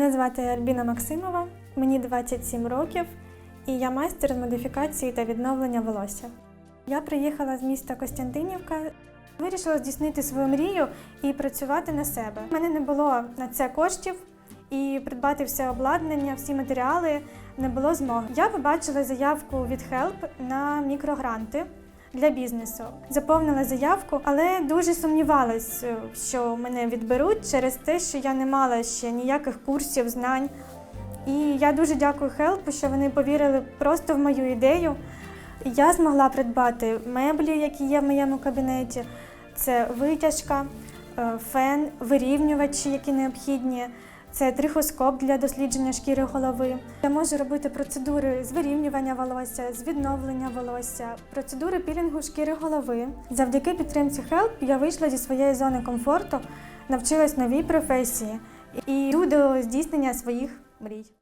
Мене звати Альбіна Максимова, мені 27 років, і я майстер з модифікації та відновлення волосся. Я приїхала з міста Костянтинівка, вирішила здійснити свою мрію і працювати на себе. У мене не було на це коштів і придбати все обладнання, всі матеріали не було змоги. Я побачила заявку від Help на мікрогранти. Для бізнесу заповнила заявку, але дуже сумнівалась, е, що мене відберуть через те, що я не мала ще ніяких курсів, знань. І я дуже дякую Хелпу, що вони повірили просто в мою ідею. Я змогла придбати меблі, які є в моєму кабінеті. Це витяжка, е, фен, вирівнювачі, які необхідні. Це трихоскоп для дослідження шкіри голови. Я можу робити процедури з вирівнювання волосся, з відновлення волосся, процедури пілінгу шкіри голови. Завдяки підтримці Help я вийшла зі своєї зони комфорту, навчилась новій професії і йду до здійснення своїх мрій.